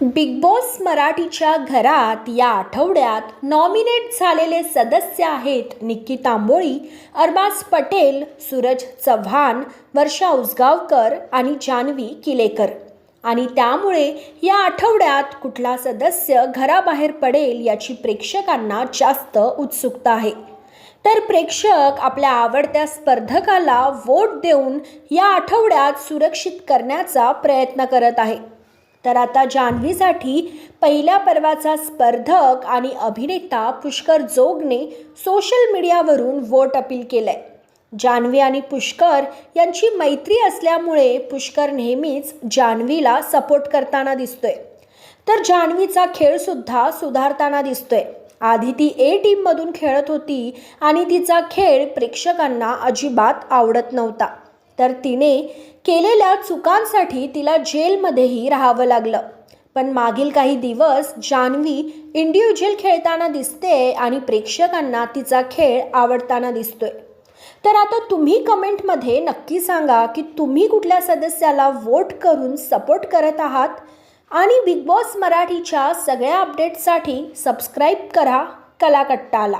Big boss मराठीच्या घरात या आठवड्यात नॉमिनेट झालेले सदस्य आहेत निक्की तांबोळी अरबाज पटेल सूरज चव्हाण वर्षा उसगावकर आणि जान्हवी किलेकर. आणि त्यामुळे या आठवड्यात कुठला सदस्य घराबाहेर पडेल याची प्रेक्षकांना जास्त उत्सुकता आहे. तर प्रेक्षक आपल्या आवडत्या स्पर्धकाला वोट देऊन या आठवड्यात सुरक्षित करण्याचा प्रयत्न करत आहे. तर आता जान्हवीसाठी पहिल्या पर्वाचा स्पर्धक आणि अभिनेता पुष्कर जोगने सोशल मीडियावरून वोट अपील केलंय. जान्हवी आणि पुष्कर यांची मैत्री असल्यामुळे पुष्कर नेहमीच जान्हवीला सपोर्ट करताना दिसतोय. तर जान्हवीचा खेळसुद्धा सुधारताना दिसतोय. आधी ती ए टीममधून खेळत होती आणि तिचा खेळ प्रेक्षकांना अजिबात आवडत नव्हता. तर तिने केलेल्या चुकांसाठी तिला जेलमध्येही राहावं लागलं. पण मागील काही दिवस जान्हवी इंडिव्हिज्युअल खेळताना दिसते आणि प्रेक्षकांना तिचा खेळ आवडताना दिसतोय. तर आता तुम्ही कमेंटमध्ये नक्की सांगा की तुम्ही कुठल्या सदस्याला वोट करून सपोर्ट करत आहात? आणि बिग बॉस मराठीच्या सगळ्या अपडेट्ससाठी सबस्क्राईब करा कलाकट्टाला.